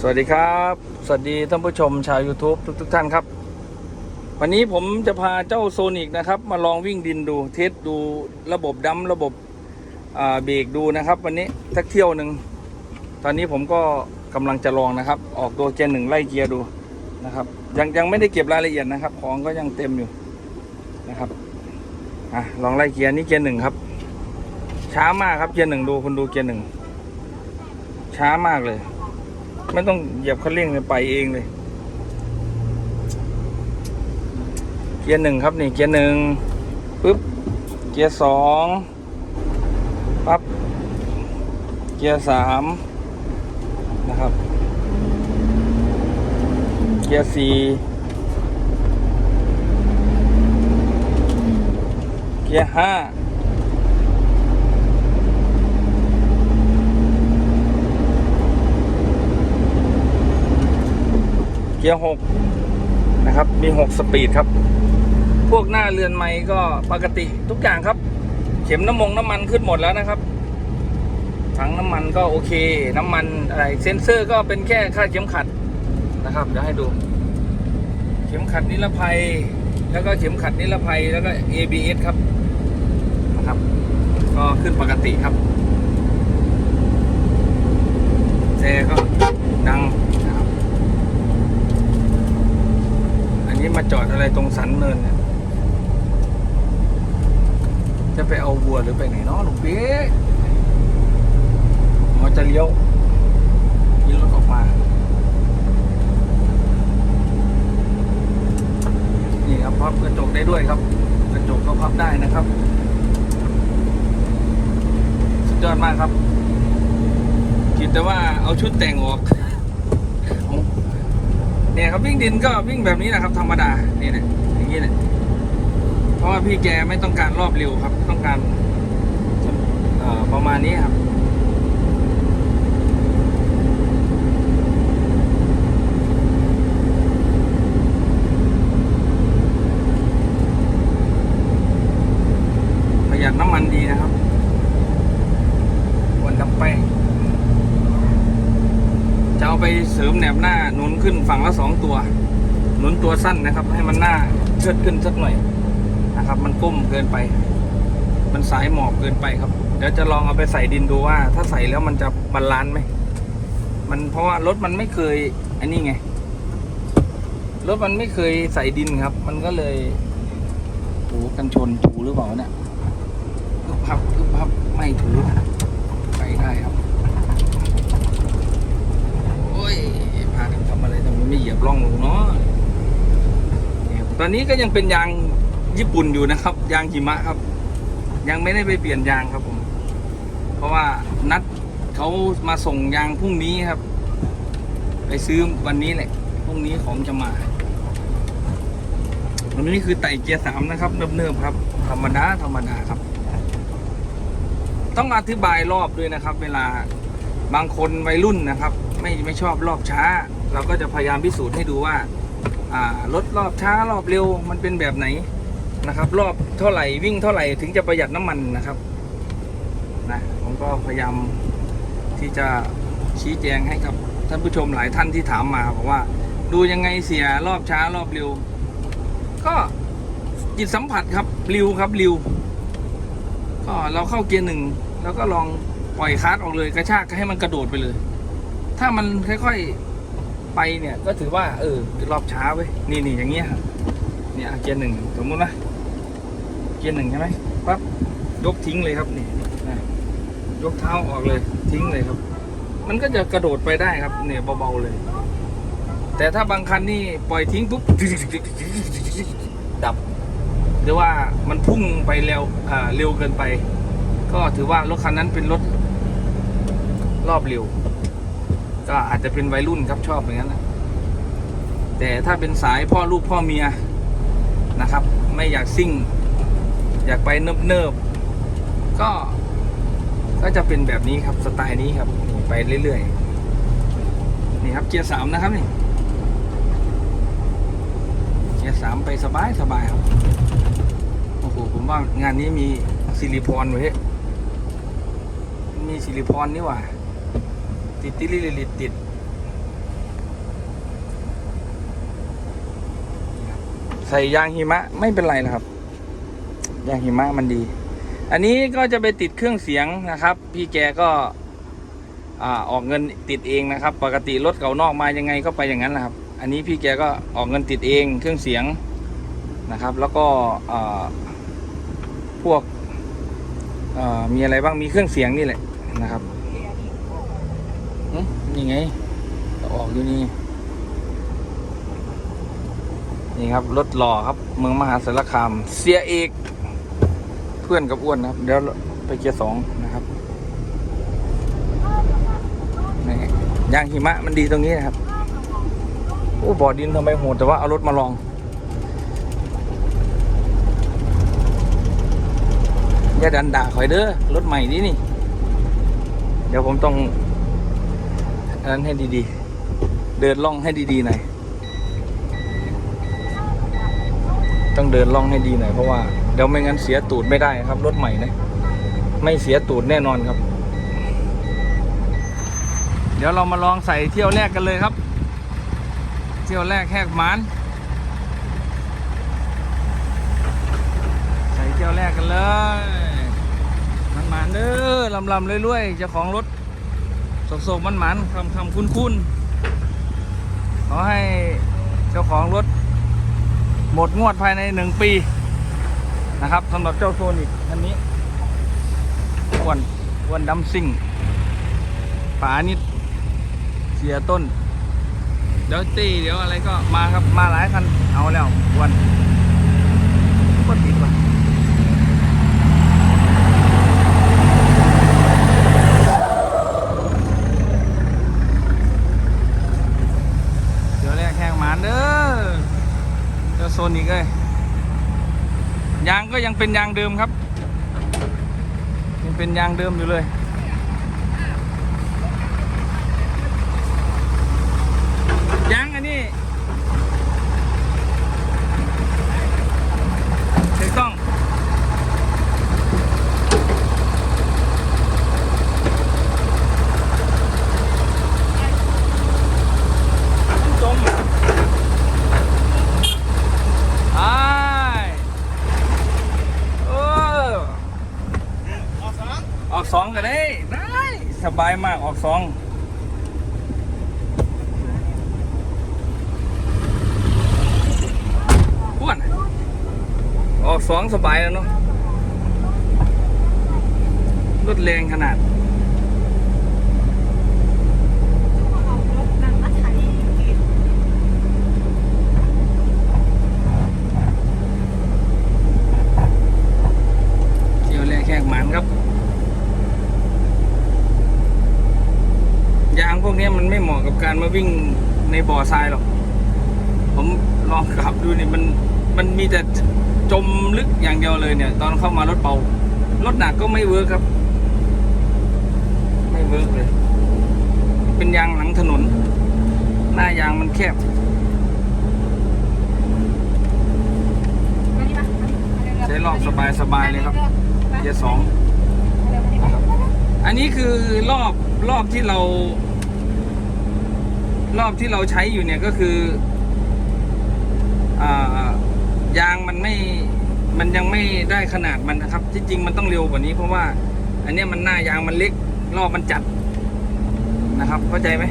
สวัสดีครับ สวัสดีท่านผู้ชมชาว YouTube ทุกทท่านครับ วันนี้ผมจะพาเจ้าโซนิกนะครับ มาลองวิ่งดินดูเทสดูระบบดัมระบบเบรกดูนะครับ วันนี้สักเที่ยวหนึ่งตอนนี้ผมก็กำลังจะลองนะครับ ออกตัวเกียร์หนึ่งไล่เกียร์ดูนะครับ ยังยังไม่ได้เก็บรายละเอียดนะครับ ของก็ยังเต็มอยู่นะครับอะลองไล่เกียร์นี่เกียร์หนึ่งครับ ช้ามากครับเกียร์หนึ่งดูคุณดูเกียร์หนึ่งช้ามากเลย ไม่ต้องเหยียบคันเร่งเลยไปเองเลย เกียร์หนึ่งครับนี่เกียร์หนึ่งปึ๊บ เกียร์สองปั๊บ เกียร์สามนะครับ เกียร์สี่เกียร์ห้า กียร์หกนะครับ มีหกสปีดครับ พวกหน้าเรือนไม้ก็ปกติทุกอย่างครับ เข็มน้ำมงน้ำมันขึ้นหมดแล้วนะครับถังน้ำมันก็โอเค น้ำมันอะไรเซ็นเซอร์ก็เป็นแค่ค่าเข็มขัดนะครับเดี๋ยวให้ดู เข็มขัดนิรภัย แล้วก็เข็มขัดนิรภัยแล้วก็ ABS ครับนะครับ ก็ขึ้นปกติครับแต่ก็ดังนะครับ อันนี้ มาจอดอะไรตรงสันเนินเนี่ย จะไปเอาวัวหรือไปไหนเนาะลูกเป๊ะมันจะเลี้ยวมีรถออกมา นี่ครับพับกระจกได้ด้วยครับกระจกก็พับได้นะครับ สุดยอดมากครับ คิดแต่ว่าเอาชุดแต่งออก เนี่ยครับวิ่งดินก็วิ่งแบบนี้นะครับ ธรรมดานี่นะอย่างนี้เลยเพราะว่าพี่แกไม่ต้องการรอบเร็วครับ ต้องการประมาณนี้ครับ ประหยัดน้ำมันดีนะครับวันดับแป้ง จะเอาไปเสริมแหนบหน้าหนุนขึ้น ฝั่งละสองตัว หนุนตัวสั้นนะครับ ให้มันหน้าเชิดขึ้นสักหน่อยนะครับ มันก้มเกินไป มันสายหมอบเกินไปครับ เดี๋ยวจะลองเอาไปใส่ดินดูว่า ถ้าใส่แล้วมันจะบาลานซ์ไหมมันเพราะว่ารถมันไม่เคยอันนี้ไงรถมันไม่เคยใส่ดินครับ มันก็เลยถูกันชนถูหรือเปล่าเนี่ยอึบพับอึบพับไม่ถูไปได้ครับ โอ้ยากันทำอะไรทำไมไม่เหยียบร่องลงเนาะตอนนี้ก็ยังเป็นยางญี่ปุ่นอยู่นะครับ ยางหิมะครับ ยังไม่ได้ไปเปลี่ยนยางครับผม เพราะว่านัดเขามาส่งยางพรุ่งนี้ครับ ไปซื้อวันนี้แหละพรุ่งนี้ของจะมาวันนี้คือไต่เกียร์สามนะครับเนิบๆครับ ธรรมดาธรรมดาครับ ต้องอธิบายรอบด้วยนะครับ เวลาบางคนวัยรุ่นนะครับ ไม่ไม่ชอบรอบช้า เราก็จะพยายามพิสูจน์ให้ดูว่า อ่ารถรอบช้ารอบเร็วมันเป็นแบบไหนนะครับ รอบเท่าไหร่วิ่งเท่าไหร่ถึงจะประหยัดน้ำมันนะครับนะผมก็พยายามที่จะชี้แจงให้กับท่านผู้ชมหลายท่านที่ถามมาบอกว่า ดูยังไงเสียรอบช้ารอบเร็ว ก็จิตสัมผัสครับริวครับริวก็เราเข้าเกียร์หนึ่งแล้วก็ลองปล่อยคลัสออกเลยกระชากให้มันกระโดดไปเลย ถ้ามันค่อยๆไปเนี่ย ก็ถือว่า เออรอบช้าเว้ยนี่นี่อย่างเงี้ยเนี่ยเกียร์หนึ่งสมมตินะเกียร์หนึ่งใช่ไหมปั๊บยกทิ้งเลยครับนี่ยกเท้าออกเลย ทิ้งเลยครับ มันก็จะกระโดดไปได้ครับ เนี่ยเบาๆเลย แต่ถ้าบางคันนี่ปล่อยทิ้งปุ๊บดับหรือว่ามันพุ่งไปเร็วอ่าเร็วเกินไป ก็ถือว่ารถคันนั้นเป็นรถรอบเร็ว ก็อาจจะเป็นวัยรุ่นครับชอบอย่างนั้นนะแต่ถ้าเป็นสายพ่อลูกพ่อเมียนะครับ ไม่อยากซิ่ง อยากไปเนิบๆก็ก็จะเป็นแบบนี้ครับสไตล์นี้ครับนี่ไปเรื่อยๆนี่ครับเกียร์สามนะครับนี่เกียร์สามไปสบายสบายครับโอ้โหผมว่างานนี้มีซิลิพรไว้ยมีซิลิพรนี่หว่า ติดติลิลิติดใส่ยางหิมะไม่เป็นไรนะครับ ยางหิมะมันดี อันนี้ก็จะไปติดเครื่องเสียงนะครับ พี่แกก็ออกเงินติดเองนะครับ ปกติรถเก่านอกมายังไงก็ไปอย่างนั้นแหละครับ อันนี้พี่แกก็ออกเงินติดเองเครื่องเสียงนะครับ แล้วก็พวกมีอะไรบ้างมีเครื่องเสียงนี่แหละนะครับ นี่ไงออกอยู่นี่ นี่ครับ รถหล่อครับ เมืองมหาสารคาม เสียเอก เพื่อนกับอ้วนนะครับ เดี๋ยวไปเกียร์สองนะครับนี่ยางหิมะมันดีตรงนี้นะครับ โอ้บ่อดินทำไมโหดแต่ว่าเอารถมาลองอย่าดันด่าข่อยเด้อรถใหม่นี่นี่ เดี๋ยวผมต้อง อันนั้นให้ดีๆ เดินล่องให้ดีๆหน่อย ต้องเดินล่องให้ดีหน่อยเพราะว่าเดี๋ยวไม่งั้นเสียตูดไม่ได้ครับ รถใหม่นะไม่เสียตูดแน่นอนครับ เดี๋ยวเรามาลองใส่เที่ยวแรกกันเลยครับ เที่ยวแรกแหกหมานใส่เที่ยวแรกกันเลยมันหมานๆเด้อลำลำๆรวยๆเจ้าของรถ โศกมันหมานๆคำคำคุ้นขอให้เจ้าของรถ หมดงวดภายในหนึ่งปี นะครับสำหรับเจ้าโซนิกอันนี้อ้วนอ้วนดัมซิ่งป๋านิดเสียต้น เดี๋ยวตีเดี๋ยวอะไรก็มาครับมาหลายคันเอาแล้วอ้วนก็ติดว่ะเดี๋ยวแรกแข่งหมานเด้อ เจ้าโซนอีกเลยยางก็ยังเป็นยางเดิมครับยังเป็นยางเดิมอยู่เลยยางอันนี้ถูกต้องจม ไอ้เออออกสองออกสองก็ได้ ได้ สบายมากออก สองอ้วนออกสองสบายแล้วเนาะรถแรงขนาด เที่ยวแรกแขกหมันครับ ยางพวกนี้มันไม่เหมาะ การมาวิ่งในบ่อทรายหรอก ผมลองขับดูนี่มันมันมีแต่จมลึกอย่างเดียวเลยเนี่ย ตอนเข้ามารถเบารถหนักก็ไม่เวิร์คครับ ไม่เวิร์คเลย เป็นยางหลังถนน หน้ายางมันแคบใช้รอบสบายๆเลยครับเกียร์สองอันนี้คือรอบรอบที่เรา รอบที่เราใช้อยู่เนี่ยก็คืออยางมันไม่มันยังไม่ได้ขนาดมันนะครับ ที่จริงมันต้องเร็วกว่านี้เพราะว่า อันนี้มันหน้ายางมันเล็กรอบมันจัดนะครับ เข้าใจไหม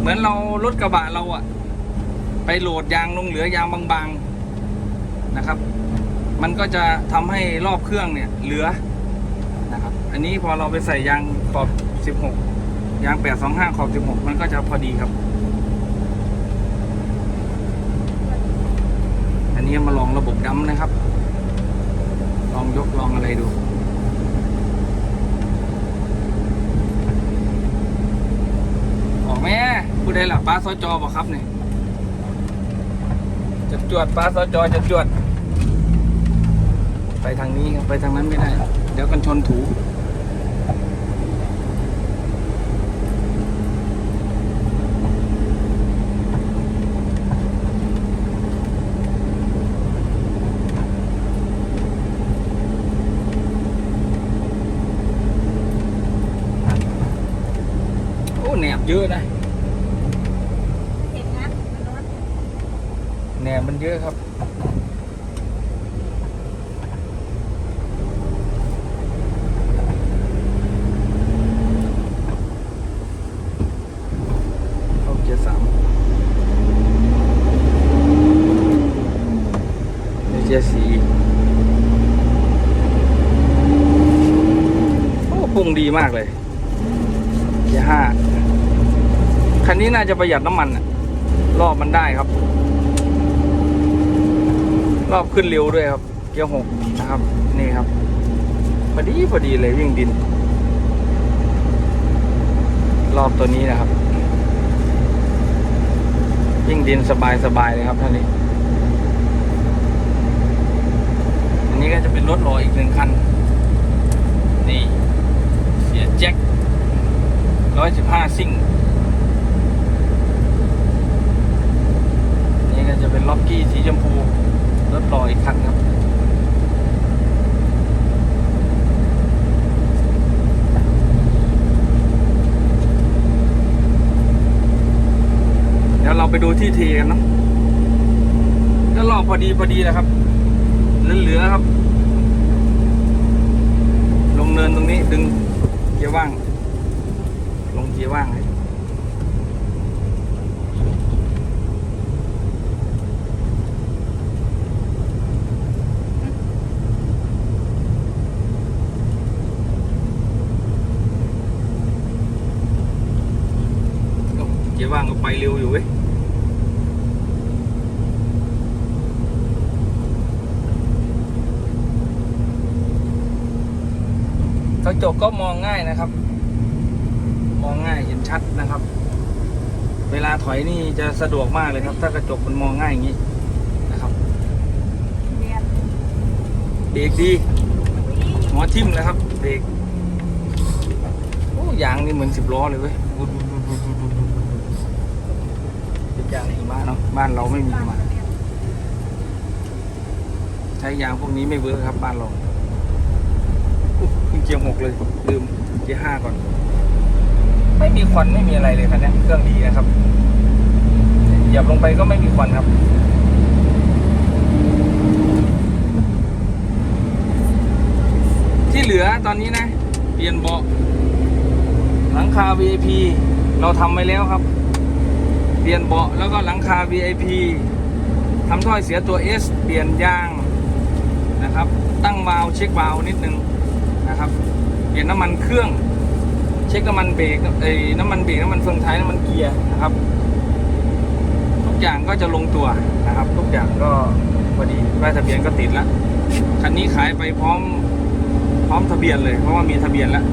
เหมือนเรารถกระบะเราอะไปโหลดยางลงเหลือยางบางๆนะครับ มันก็จะทำให้รอบเครื่องเนี่ยเหลือนะครับ อันนี้พอเราไปใส่ยางขอบ 16 ยาง 825 ขอบ 16 มันก็จะพอดีครับ นนี้มาลองระบบดำนะครับ ลองยกลองอะไรดูออกแม่ผู้ใดล่ะป้าซอจอบอกครับเนี่ยจะจวดป้าซอจอจะจวด ไปทางนี้ครับไปทางนั้นไม่ได้ เดี๋ยวกันชนถู เยอะนะเนนะมันร้อนแหนมมันเยอะครับียสีโอ้ปรุงดีมากเลยเกียห้า คันนี้น่าจะประหยัดน้ำมันอะรอบมันได้ครับ รอบขึ้นเร็วด้วยครับ เกียร์หกนะครับ นี่ครับพอดีพอดีเลยวิ่งดิน รอบตัวนี้นะครับ วิ่งดินสบายสบายเลยครับท่านนี้อันนี้ก็จะเป็นรถรออีกหนึ่งคัน นี่ เสียแจ็คร้อยสิบห้าซิ่ง นี่ก็จะเป็นล็อกกี้สีชมพูรถรออีกคันครับเดี๋ยวเราไปดูที่เทกันเนาะแล้วรอบพอดีพอดีนะครับเหลือๆครับ ลงเนินตรงนี้ดึงเกียร์ว่าง ลงเกียร์ว่างเลยโอ้เกียร์ว่างก็ไปเร็วอยู่เว้ย ก็มองง่ายนะครับ มองง่ายเห็นชัดนะครับ เวลาถอยนี่จะสะดวกมากเลยครับ ถ้ากระจกมันมองง่ายอย่างนี้นะครับเบรกดีหัวทิ่มเลยครับเบรกโอ้ยางนี่เหมือนสิบล้อเลยเว้ยเป็นยางหิมะเนาะบ้านเราไม่มีมะใช้ยางพวกนี้ไม่เวิร์คครับบ้านเรา อุ๊ยขึ้นเกียร์หกเลยลืมเกียร์ห้าก่อน ไม่มีควันไม่มีอะไรเลยคันนี้เครื่องดีนะครับเหยียบลงไปก็ไม่มีควันครับที่เหลือตอนนี้นะ เปลี่ยนเบาะหลังคา VIP เราทำไว้แล้วครับ เปลี่ยนเบาะแล้วก็หลังคา VIP ทำถ้อยเสียตัว S เปลี่ยนยางนะครับ ตั้งวาล์วเช็ควาล์วนิดนึง นะครับ เปลี่ยนน้ำมันเครื่อง เช็คน้ำมันเบรกเอ้น้ำมันเบรกน้ำมันเฟืองท้ายน้ำมันเกียร์นะครับ ทุกอย่างก็จะลงตัวนะครับ ทุกอย่างก็พอดีป้ายทะเบียนก็ติดแล้วคันนี้ขายไปพร้อมพร้อมทะเบียนเลยเพราะว่ามีทะเบียนแล้ว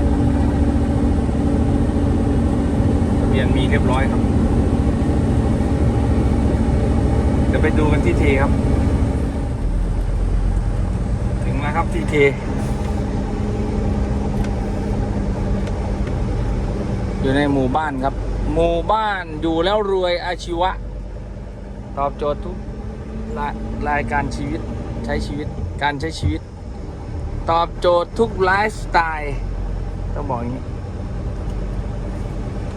ทะเบียนมีเรียบร้อยครับเดี๋ยวไปดูกันที่เทครับ ถึงแล้วครับที่เท อยู่ในหมู่บ้านครับ หมู่บ้านอยู่แล้วรวยอาชีวะ ตอบโจทย์ทุกรารายการชีวิตใช้ชีวิตการใช้ชีวิต ตอบโจทย์ทุกไลฟ์สไตล์ต้องบอกอย่างนี้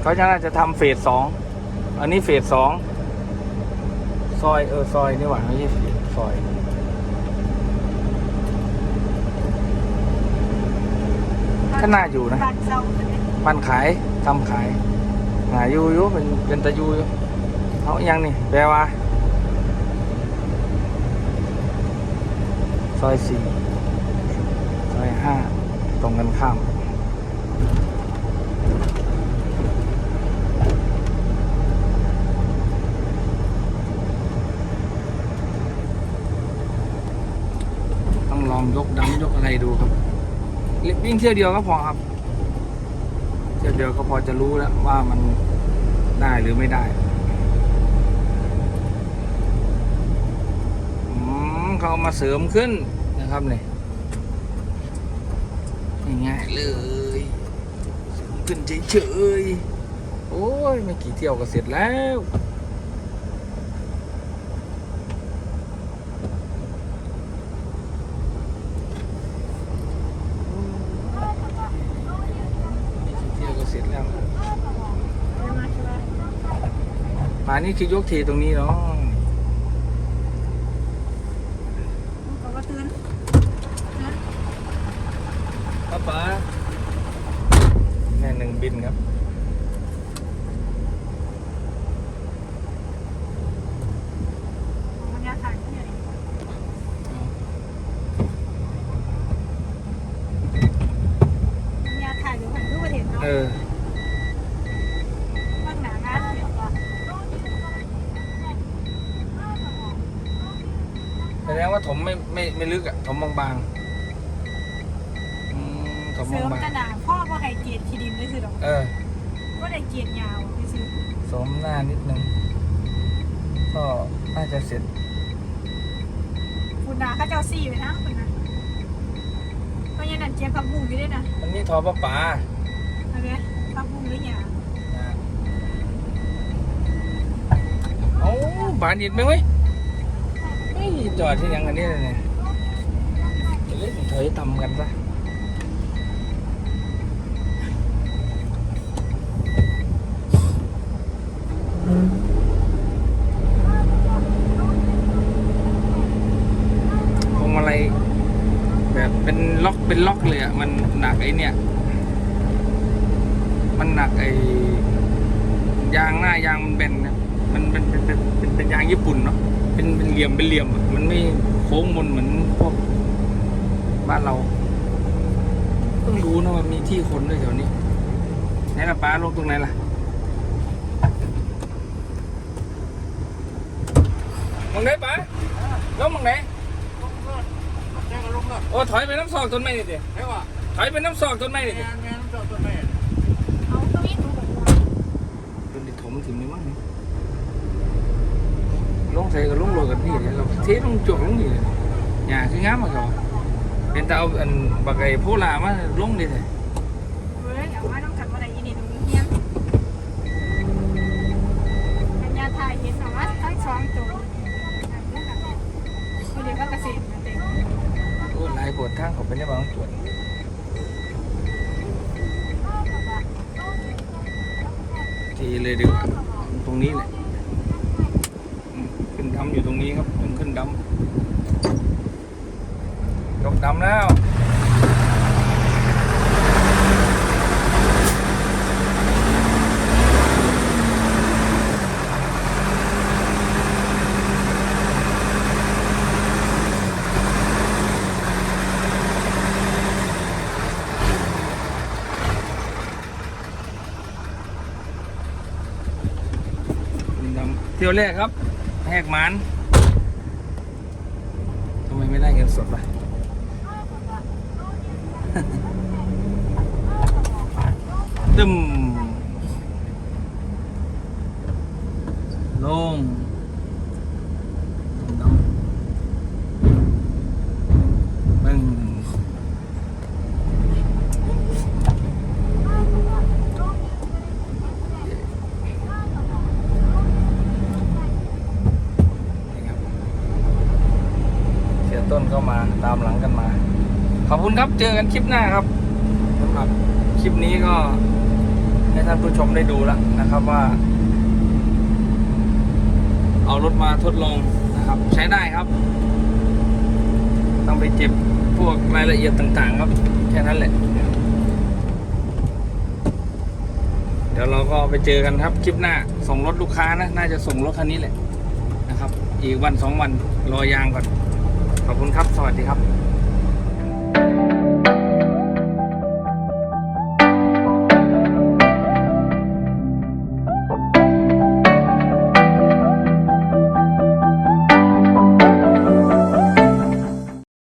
เขาจะน่าจะทำเฟสสองอันนี้เฟสสองซอยเออซอยนี่หว่าไม่ใช่เฟสซอยก็น่าอยู่นะ บ้านเช่าใช่ไหมบ้นขายทำขายหาอยู่อยู่เป็นเป็นตะยูอยู่เอาอยังนี่แปลว่าซอยสี่ซอยห้าตรงกันข้ามต้องลองยกดัมยกอะไรดูครับวิ่งเที่ยวเดียวก็พอครับ เดี๋ยวเดียวก็พอจะรู้แล้วว่ามันได้หรือไม่ได้เขามาเสริมขึ้นนะครับเนี่ยง่ายเลยเสริมขึ้นเฉยๆโอ้ยไม่กี่เที่ยวก็เสร็จแล้ว ไม่กี่เที่ยวก็เสร็จแล้ว ไม่มาใช่ไหม ป่า นี่คือยกเทตรงนี้เนาะเขาก็ตื่นนะป้าป๋าแม่หนึ่งบินครับ มันยาถ่ายที่ไหนมันยาถ่ายอยู่หันด้วย แสดงว่าถม ไม่ไม่ไม่ลึกอะถมบางๆอืมถมเสริมบางกระดาษพ่อว่าไฮเกียรที่ดินได้คือดอกๆเออก็ได้เกียรยาวได้คือสวมหน้านิดนึง ก็น่าจะเสร็จ คุณนาเขาเจ้าซี่ไปนะคุณนะก็ยังนั่นเจี๊ยบพับบุ้งอยู่ด้วยนะมันมีทอประปาเอาไหมพับบุ้งหรือยังเอ้าบานอิดไหมเว้ยไม่จอดที่ยังกันนี่เลยเนี่ย เล่นถอยต่ำกันซะพวงมาลัยแบบเป็นล็อกเป็นล็อกเลยอะ มันหนักไอ้เนี่ย มันหนักไอ้ยางหน้ายางมันเป็นนะมันเป็นเป็นเป็นเป็นยางญี่ปุ่นเนาะเป็นเป็นเหลี่ยมเป็นเหลี่ยมอะมันไม่โค้งมนเหมือนพวก บ้านเราเพิ่งรู้นะว่ามีที่คนด้วยแถวนี้ไหนล่ะป้าลงตรงไหนล่ะมองไหนป้าลงมองไหนโอ้ถอยไปน้ำซอกต้นไม้นี่ดิถอยไปน้ำซอกต้นไม้นี่ดิเอาก็มีดูแบบว่าเป็นดิถมถึงนี่มั้งนี่ลงใส่กับลงโรยกับนี่เดี๋ยวเราเทลงจวกลงนี่เลยหญ้าคืองามมาก เขาเป็นแต่เอาอันบักไอ้โพลามาลงดิเลยเว้ยเอาว่าต้องจัดว่าอะไรยีนี่ตรงนี้เนี่ยปัญญาไทยเห็นเอาว่าทั้งสองตัวคนเดียวก็เกษตรมาเต็มโอ้ลายปวดทางเขาไปได้บางส่วนทีเลยดีกว่าตรงนี้แหละอืมขึ้นดำอยู่ตรงนี้ครับต้องขึ้นดำยก ดำแล้วดำเที่ยวแรกครับ แหกหมันทำไมไม่ได้เงินสดล่ะ ตึมลงดำบึ้งนี่ครับ เสียต้นก็มาตามหลังกันมา ขอบคุณครับ เจอกันคลิปหน้าครับสำหรับคลิปนี้ก็ให้ท่านผู้ชมได้ดูแล้วนะครับว่า เอารถมาทดลองนะครับ ใช้ได้ครับ ต้องไปเจ็บพวกรายละเอียดต่างๆ ครับ แค่นั้นแหละ เดี๋ยวเราก็ไปเจอกันครับคลิปหน้า ส่งรถลูกค้านะ น่าจะส่งรถคันนี้แหละนะครับ อีกวันสองวันรอยางก่อน ขอบคุณครับ สวัสดีครับ